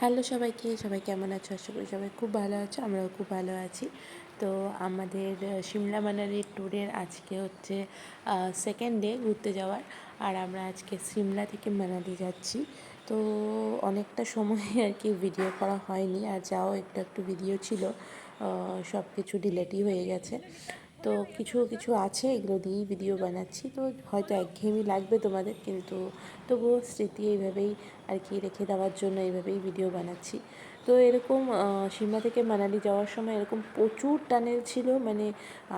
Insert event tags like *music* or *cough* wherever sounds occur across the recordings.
Hello সবাইকে, সবাই কেমন আছো? আশা করি সবাই খুব ভালো আছো, আমরাও খুব ভালো আছি। তো আমাদের সিমলা মানালির ট্যুরের আজকে হচ্ছে সেকেন্ড ডে ঘুরতে যাওয়ার। আর আমরা আজকে সিমলা থেকে মানালি যাচ্ছি। তো অনেকটা সময় *laughs* আর কি ভিডিও করা হয়নি, আর যাও একটু একটু ভিডিও ছিল সব কিছু ডিলেটই হয়ে গেছে। তো কিছু কিছু আছে, এগুলো দিয়েই ভিডিও বানাচ্ছি। তো হয়তো একঘেয়েমি লাগবে তোমাদের, কিন্তু তবুও স্মৃতি এইভাবেই আর কি রেখে দেওয়ার জন্য এইভাবেই ভিডিও বানাচ্ছি। তো এরকম সিমলা থেকে মানালি যাওয়ার সময় এরকম প্রচুর টানেল ছিল মানে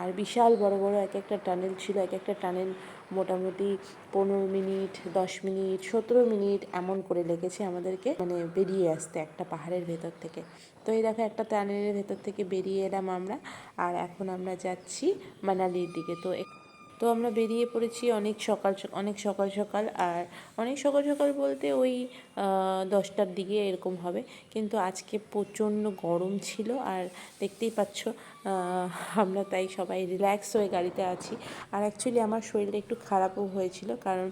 আর বিশাল বড় বড় এক একটা টানেল ছিল, এক একটা টানেল মোটামুটি পনেরো মিনিট, দশ মিনিট, সতেরো মিনিট এমন করে লেগেছে আমাদেরকে মানে বেরিয়ে আসতে একটা পাহাড়ের ভেতর থেকে। তো এই দেখো একটা টানেলের ভেতর থেকে বেরিয়ে এলাম আমরা। আর এখন আমরা যাচ্ছি মানালির দিকে। তো তো আমরা বেরিয়ে পড়েছি অনেক সকাল অনেক সকাল সকাল আর অনেক সকাল সকাল বলতে ওই দশটার দিকে এরকম হবে। কিন্তু আজকে প্রচণ্ড গরম ছিল আর দেখতেই পাচ্ছ আমরা তাই সবাই রিল্যাক্স হয়ে গাড়িতে আছি। আর অ্যাকচুয়ালি আমার শরীরটা একটু খারাপও হয়েছিল কারণ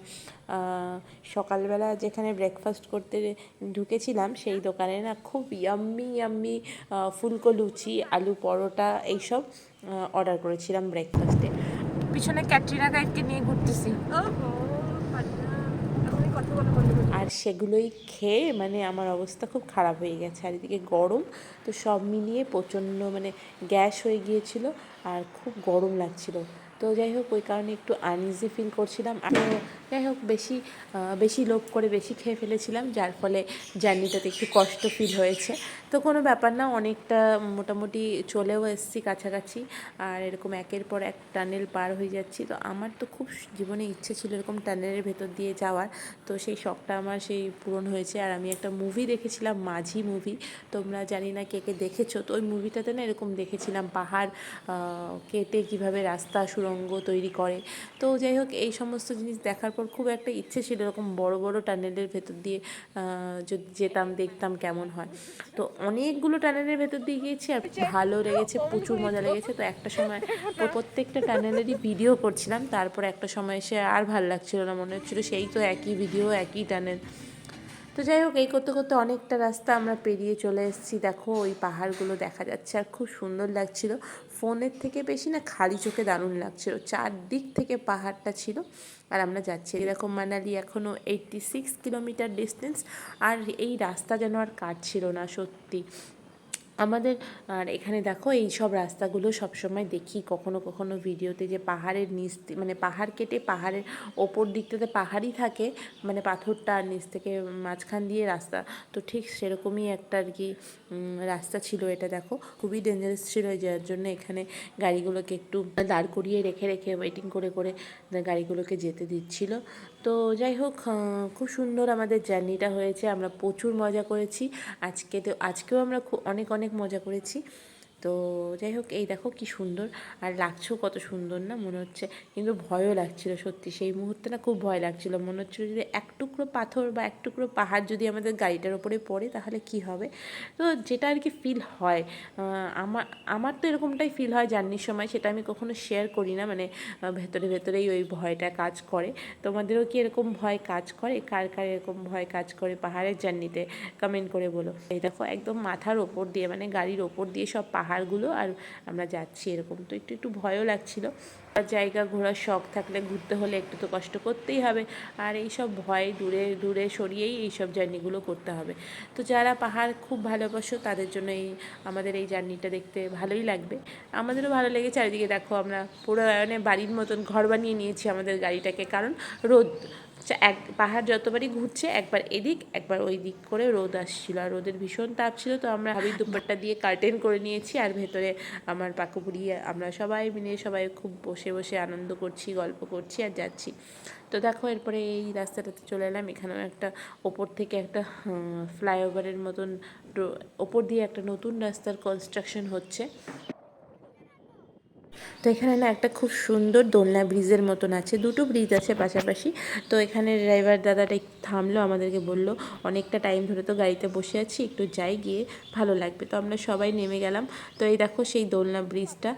সকালবেলা যেখানে ব্রেকফাস্ট করতে ঢুকেছিলাম সেই দোকানে না খুব ইয়াম্মি ইয়াম্মি ফুলকো লুচি, আলু পরোটা এইসব অর্ডার করেছিলাম ব্রেকফাস্টে পিছনে ক্যাটরিনা কাইফকে নিয়ে ঘুরতেছি। আর সেগুলোই খেয়ে মানে আমার অবস্থা খুব খারাপ হয়ে গেছে। আর এদিকে গরম তো সব মিলিয়ে প্রচণ্ড মানে গ্যাস হয়ে গিয়েছিল আর খুব গরম লাগছিল। তো যাই হোক ওই কারণে একটু আনইজি ফিল করছিলাম। আর যাই হোক, বেশি বেশি লোভ করে বেশি খেয়ে ফেলেছিলাম, যার ফলে জার্নিটাতে একটু কষ্ট ফিল হয়েছে। তো কোনো ব্যাপার না, অনেকটা মোটামুটি চলেও এসেছি কাছাকাছি, আর এরকম একের পর এক টানেল পার হয়ে যাচ্ছি। তো আমার তো খুব জীবনে ইচ্ছে ছিল এরকম টানেলের ভেতর দিয়ে যাওয়ার। তো সেই শখটা আমার সেই পূরণ হয়েছে, আর আমি একটা মুভি দেখেছিলাম, মাঝি মুভি তোমরা জানি না কে কে দেখেছ, তো ওই মুভিটাতে না এরকম দেখেছিলাম, পাহাড় কেটে কীভাবে রাস্তা সুড়ঙ্গ তৈরি করে। তো যাই হোক, এই সমস্ত জিনিস দেখার পর খুব একটা ইচ্ছে ছিল এরকম বড় বড় টানেলের ভেতর দিয়ে যদি যেতাম, দেখতাম কেমন হয়। তো অনেকগুলো টানেলের ভেতর দিয়ে গিয়েছি আর ভালো লেগেছে, প্রচুর মজা লেগেছে। তো একটা সময় প্রত্যেকটা টানেলেরই ভিডিও করছিলাম, তারপর একটা সময় এসে আর ভালো লাগছিল না, মনে হচ্ছিল সেই তো একই ভিডিও, একই টানেল। তো যাই হোক, এই করতে করতে অনেকটা রাস্তা আমরা পেরিয়ে চলে এসেছি। দেখো, ওই পাহাড়গুলো দেখা যাচ্ছে আর খুব সুন্দর লাগছিল। ফোনের থেকে বেশি না খালি চোখে দারুণ লাগছিল। চারদিক থেকে পাহাড়টা ছিল আর আমরা যাচ্ছি। এরকম মানালি এখনও এইটটি সিক্স কিলোমিটার ডিস্টেন্স আর এই রাস্তা যেন আর কাটছিল না সত্যি। আমাদের আর এখানে দেখো এই সব রাস্তাগুলো সবসময় দেখি। কখনো কখনো ভিডিওতে যে পাহাড়ের নিচ মানে পাহাড় কেটে পাহাড়ের ওপর দিকটাতে পাহাড়ই থাকে মানে পাথরটা নিচ থেকে মাঝখান দিয়ে রাস্তা। তো ঠিক সেরকমই একটা আর কি রাস্তা ছিল এটা, দেখো। খুবই ডেঞ্জারাস ছিল যার জন্য। এখানে গাড়িগুলোকে একটু দাঁড় করিয়ে রেখে রেখে ওয়েটিং করে করে গাড়িগুলোকে যেতে দিচ্ছিল। তো যাই হোক খুব সুন্দর আমাদের জার্নিটা হয়েছে। আমরা প্রচুর মজা করেছি। আজকে তো, আজকেও আমরা খুব অনেক অনেক মজা করেছি। তো যাই হোক, এই দেখো কি সুন্দর। আর লাগছেও কত সুন্দর না, মনে হচ্ছে কিন্তু ভয়ও লাগছিল, সত্যি। সেই মুহূর্তে না খুব ভয় লাগছিল। মনে হচ্ছিল যদি এক টুকরো পাথর বা এক টুকরো পাহাড় যদি আমাদের গাড়িটার ওপরে পড়ে, তাহলে কি হবে? তো যেটা আর কি ফিল হয় আমার আমার তো এরকমটাই ফিল হয় জার্নির সময়, সেটা আমি কখনো শেয়ার করি না। মানে ভেতরে, ভেতরেই ওই ভয়টা কাজ করে। তোমাদেরও কি এরকম ভয় কাজ করে? কার কার এরকম ভয় কাজ করে পাহাড়ের জার্নিতে কমেন্ট করে বলো। এই দেখো, একদম মাথার ওপর দিয়ে মানে গাড়ির ওপর দিয়ে সব পাহাড়গুলো আর আমরা যাচ্ছি এরকম। তো একটু একটু ভয়ও লাগছিল। জায়গা ঘোরার শখ থাকলে ঘুরতে হলে একটু তো কষ্ট করতেই হবে। আর এই সব ভয় দূরে দূরে সরিয়েই এই সব জার্নিগুলো করতে হবে। তো যারা পাহাড় খুব ভালোবাসো, তাদের জন্য এই, আমাদের এই জার্নিটা দেখতে ভালোই লাগবে। আমাদেরও ভালো লেগে চারিদিকে দেখো আমরা পুরো মানে বাড়ির মতন ঘর বানিয়ে নিয়েছি আমাদের গাড়িটাকে। কারণ রোদ এক পাহাড় যতবারই ঘুরছে, একবার এদিক, একবার ওই দিক করে রোদ আসছিল আর রোদের ভীষণ তাপ ছিল, তো আমরা হাবির দুপাট্টা দিয়ে কার্টেন করে নিয়েছি আর ভেতরে আমার পাকুপুরি, আমরা সবাই মিলে সবাই খুব বসে বসে আনন্দ করছি, গল্প করছি আর যাচ্ছি। তো দেখো, এরপরে এই রাস্তাটাতে চলে এলাম, এখানেও একটা ওপর থেকে একটা ফ্লাইওভারের মতন ওপর দিয়ে একটা নতুন রাস্তার কনস্ট্রাকশন হচ্ছে। তো এখানে না একটা খুব সুন্দর দোলনা ব্রিজের মতন আছে। দুটো ব্রিজ আছে পাশাপাশি। তো এখানে ড্রাইভার দাদাটা থামলো, আমাদেরকে বলল, অনেকটা টাইম ধরে তো গাড়িতে বসে আছি, একটু যাই গিয়ে ভালো লাগবে। তো আমরা সবাই নেমে গেলাম। তো এই দেখো সেই দোলনা ব্রিজটা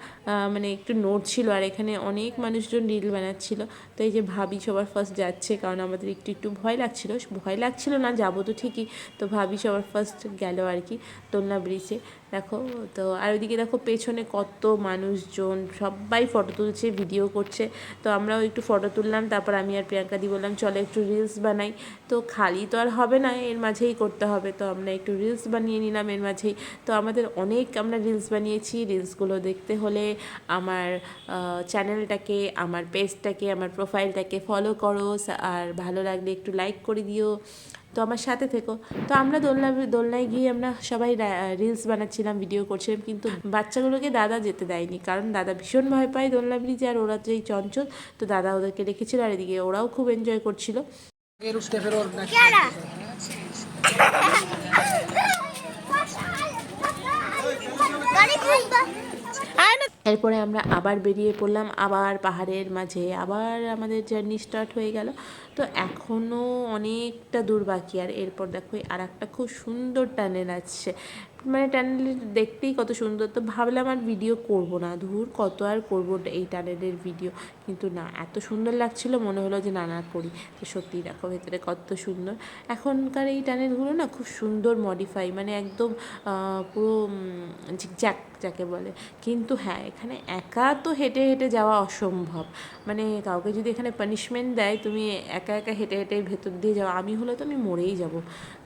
মানে একটু নড়ছিল আর এখানে অনেক মানুষজন রিল বানাচ্ছিল। তো এই যে ভাবি সবার ফার্স্ট যাচ্ছে, কারণ আমাদের একটু একটু ভয় লাগছিল। ভয় লাগছিল না, যাব তো ঠিকই, তো ভাবি সবার ফার্স্ট গেল আর কি দোলনা ব্রিজে। দেখো, তো আর ওইদিকে দেখো পেছনে কত মানুষজন, সবাই ফটো তুলছে ভিডিও করছে। তো আমরাও একটু ফটো তুললাম, তারপর আমি আর প্রিয়াঙ্কা দি বললাম, চলো একটু রিলস বানাই। তো খালি তো আর হবে না, এর মাঝেই করতে হবে। তো আমরা একটু রিলস বানিয়ে নিলাম এর মাঝেই। তো আমাদের অনেক আমরা রিলস বানিয়েছি রিলসগুলো দেখতে হলে আমার চ্যানেলটাকে আমার পেজটাকে আমার প্রোফাইলটাকে ফলো করো। আর ভালো লাগলে একটু লাইক করে দিও। তো আমার সাথে থেকো। তো আমরা দোলনা দোলনায় গিয়ে আমরা সবাই রিলস বানাচ্ছিলাম ভিডিও করছিলাম কিন্তু বাচ্চাগুলোকে দাদা যেতে দেয়নি। কারণ দাদা ভীষণ ভয় পায় দোলনা ব্রিজে আর ওরা যেই চঞ্চল তো দাদা ওদেরকে রেখেছিল আর এদিকে ওরাও খুব এনজয় করছিল। এরপরে আমরা আবার বেরিয়ে পড়লাম, আবার পাহাড়ের মাঝে, আবার আমাদের জার্নি স্টার্ট হয়ে গেল। তো এখনও অনেকটা দূর বাকি, আর এরপর দেখো আর একটা খুব সুন্দর টানেল আছে। মানে টানেল দেখতেই কত সুন্দর। তো ভাবলাম আর ভিডিও করব না। ধুর, কত আর করব এই টানেলের ভিডিও কিন্তু না, এত সুন্দর লাগছিল, মনে হলো যে না না করি। তো সত্যি দেখো, ভেতরে কত সুন্দর। এখনকার এই টানেলগুলো না খুব সুন্দর মডিফাই মানে একদম পুরো ঝিকঝ্যাক যাকে বলে। কিন্তু হ্যাঁ এখানে একা তো হেঁটে হেঁটে যাওয়া অসম্ভব। মানে কাউকে যদি এখানে পানিশমেন্ট দেয়, তুমি একা একা হেঁটে হেঁটে ভেতর দিয়ে যাও, আমি হলে তো আমি মরেই যাব।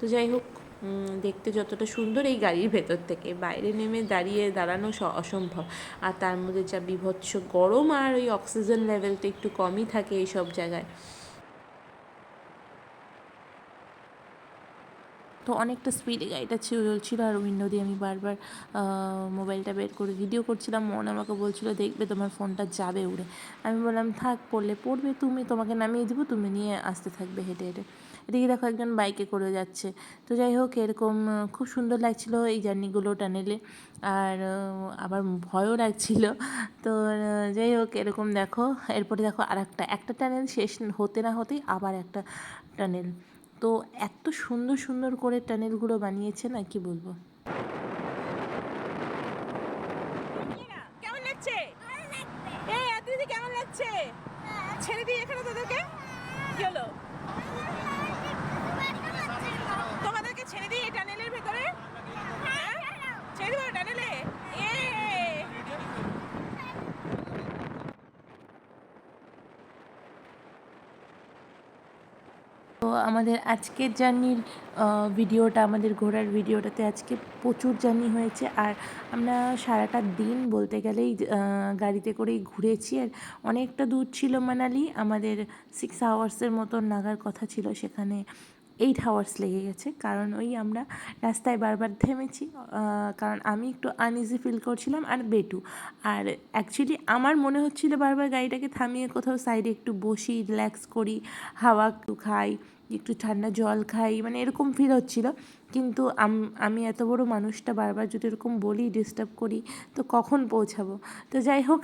তো যাই হোক দেখতে যতটা সুন্দর এই গাড়ির ভেতর থেকে। বাইরে নেমে দাঁড়িয়ে দাঁড়ানো অসম্ভব। আর তার মধ্যে যা বিভৎস গরম আর ওই অক্সিজেন লেভেলটা একটু কমই থাকে এই সব জায়গায়। তো অনেকটা স্পিডে গাড়িটা চলছিল আর উইন্ডো দিয়ে আমি বারবার মোবাইলটা বের করে ভিডিও করছিলাম। মন আমাকে বলছিল, দেখবে তোমার ফোনটা যাবে উড়ে। আমি বললাম, থাক, পড়লে পড়বে, তুমি তোমাকে নামিয়ে দেবো, তুমি নিয়ে আসতে থাকবে হেঁটে হেঁটে। এদিকে দেখো একজন বাইকে করে যাচ্ছে। তো যাই হোক, এরকম খুব সুন্দর লাগছিল এই জার্নিগুলো টানেলে। আর আবার ভয়ও লাগছিল। তো যাই হোক, এরকম দেখো। এরপরে দেখো আর একটা একটা টানেল শেষ হতে না হতেই আবার একটা টানেল। তো এত সুন্দর সুন্দর করে টানেলগুলো বানিয়েছে না কি বলব কেমন লাগছে এই দিদি কেমন লাগছে ছেড়ে দিই এখানে তোদেরকে কি হলো তোমাদেরকে ছেড়ে দিই এই টানেলের ভেতরে হ্যাঁ? ছেড়ে দেবো টানেলে এ তো আমাদের আজকের জার্নির ভিডিওটা, আমাদের ঘোরার ভিডিওটাতে আজকে প্রচুর জার্নি হয়েছে। আর আমরা সারাটা দিন বলতে গেলেই গাড়িতে করেই ঘুরেছি। আর অনেকটা দূর ছিল মানালি। আমাদের সিক্স আওয়ার্সের মতন নাগার কথা ছিল সেখানে এইট আওয়ার্স লেগে গেছে। কারণ ওই আমরা রাস্তায় বারবার থেমেছি। কারণ আমি একটু আনইজি ফিল করছিলাম আর বেটু। আর অ্যাকচুয়ালি আমার মনে হচ্ছিল বারবার গাড়িটাকে থামিয়ে কোথাও সাইডে একটু বসি রিল্যাক্স করি, হাওয়া একটু খাই। একটু ঠান্ডা জল খাই মানে এরকম ফিল হচ্ছিল। কিন্তু আমি এত বড় মানুষটা বারবার যদি এরকম বলি ডিস্টার্ব করি, তো কখন পৌঁছাবো? তো যাই হোক,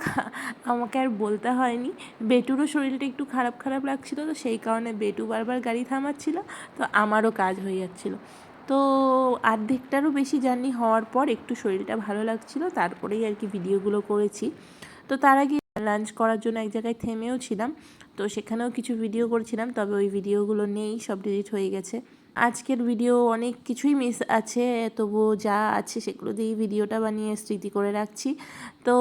আমাকে আর বলতে হয়নি। বেটুরও শরীরটা একটু খারাপ খারাপ লাগছিল, তো সেই কারণে বেটু বারবার গাড়ি থামাচ্ছিল, তো আমারও কাজ হয়ে যাচ্ছিল। তো আর্ধেকটারও বেশি জার্নি হওয়ার পর একটু শরীরটা ভালো লাগছিল, তারপরেই আর কি ভিডিওগুলো করেছি। তো তার আগে লাঞ্চ করার জন্য এক জায়গায় থেমেও ছিলাম, তো সেখানেও কিছু ভিডিও করেছিলাম, তবে ওই ভিডিওগুলো নেই, সব ডিলিট হয়ে গেছে। আজকের ভিডিও অনেক কিছুই মিস আছে, তবুও যা আছে সেগুলো দিয়েই ভিডিওটা বানিয়ে স্মৃতি করে রাখছি। তো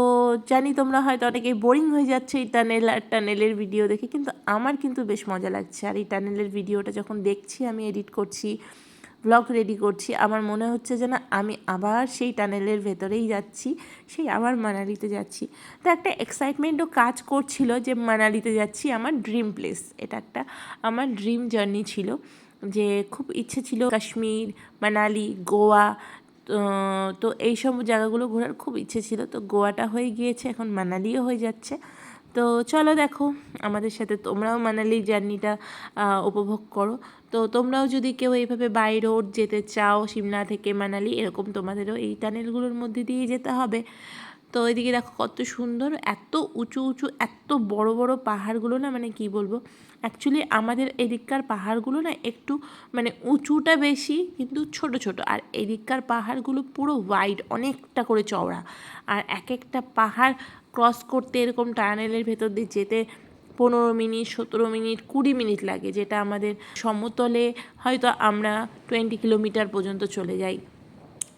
জানি তোমরা হয়তো অনেকেই বোরিং হয়ে যাচ্ছে এই টানেল আর টানেলের ভিডিও দেখে, কিন্তু আমার কিন্তু বেশ মজা লাগছে। আর এই টানেলের ভিডিওটা যখন দেখছি, আমি এডিট করছি ব্লগ রেডি করছি। আমার মনে হচ্ছে যে না আমি আবার সেই টানেলের ভেতরেই যাচ্ছি, সেই আবার মানালিতে যাচ্ছি। তো একটা এক্সাইটমেন্টও কাজ করছিল যে মানালিতে যাচ্ছি, আমার ড্রিম প্লেস এটা একটা আমার ড্রিম জার্নি ছিল যে খুব ইচ্ছে ছিল কাশ্মীর, মানালি, গোয়া, তো তো এই সব জায়গাগুলো ঘোরার খুব ইচ্ছে ছিল। তো গোয়াটা হয়ে গিয়েছে, এখন মানালিও হয়ে যাচ্ছে। তো চলো দেখো, আমাদের সাথে তোমরাও মানালির জার্নিটা উপভোগ করো। তো তোমরাও যদি কেউ এইভাবে বাই রোড যেতে চাও সিমলা থেকে মানালি এরকম তোমাদেরও এই টানেলগুলোর মধ্যে দিয়ে যেতে হবে। তো এদিকে দেখো কত সুন্দর, এত উঁচু উঁচু, এত বড় বড় পাহাড়গুলো না মানে কি বলব? অ্যাকচুয়ালি আমাদের এদিককার পাহাড়গুলো না একটু মানে উঁচুটা বেশি, কিন্তু ছোট ছোট। আর এদিককার পাহাড়গুলো পুরো ওয়াইড অনেকটা করে চওড়া। আর এক একটা পাহাড় ক্রস করতে এরকম টানেলের ভেতর দিয়ে যেতে পনেরো মিনিট, সতেরো মিনিট, কুড়ি মিনিট লাগে, যেটা আমাদের সমতলে হয়তো আমরা টোয়েন্টি কিলোমিটার পর্যন্ত চলে যাই।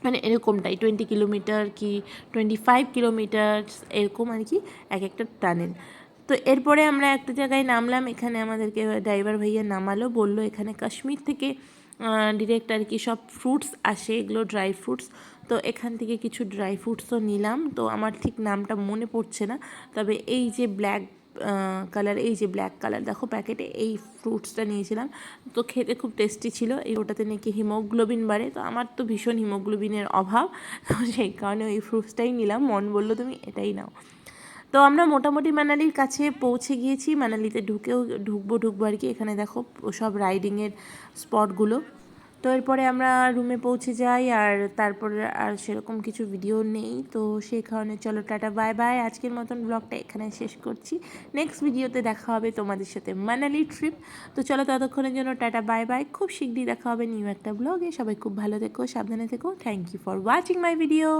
মানে এরকমটাই টোয়েন্টি কিলোমিটার কি টোয়েন্টি ফাইভ কিলোমিটার এরকম আর কি, এক একটা টানেল তো এরপরে আমরা একটা জায়গায় নামলাম, এখানে আমাদেরকে ড্রাইভার ভাইয়া নামালো, বলল এখানে কাশ্মীর থেকে ডিরেক্ট আর কি সব ফ্রুটস আসে, এগুলো ড্রাই ফ্রুটস তো এখান থেকে কিছু ড্রাই ফ্রুটসও নিলাম। তো আমার ঠিক নামটা মনে পড়ছে না। তবে এই যে ব্ল্যাক কালার এই যে ব্ল্যাক কালার দেখো প্যাকেটে এই ফ্রুটসটা নিয়েছিলাম। তো খেতে খুব টেস্টি ছিল। এই ওটাতে নাকি হিমোগ্লোবিন বাড়ে। তো আমার তো ভীষণ হিমোগ্লোবিনের অভাব। তো সেই কারণে ওই ফ্রুটসটাই নিলাম। মন বলল, তুমি এটাই নাও। তো আমরা মোটামুটি মানালির কাছে পৌঁছে গিয়েছি। মানালিতে ঢুকেও ঢুকবো ঢুকবো আর কি। এখানে দেখো সব রাইডিংয়ের স্পটগুলো তো এরপরে আমরা রুমে পৌঁছে যাই আর তারপরে আর সেরকম কিছু ভিডিও নেই। তো সেই কারণে চলো, টাটা বাই বাই আজকের মতন ব্লগটা এখানে শেষ করছি। নেক্সট ভিডিওতে দেখা হবে তোমাদের সাথে মানালি ট্রিপ তো চলো, ততক্ষণের জন্য টাটা বাই বাই খুব শীঘ্রই দেখা হবে নিউ একটা ব্লগে সবাই খুব ভালো থেকো, সাবধানে থেকো। Thank you for watching my video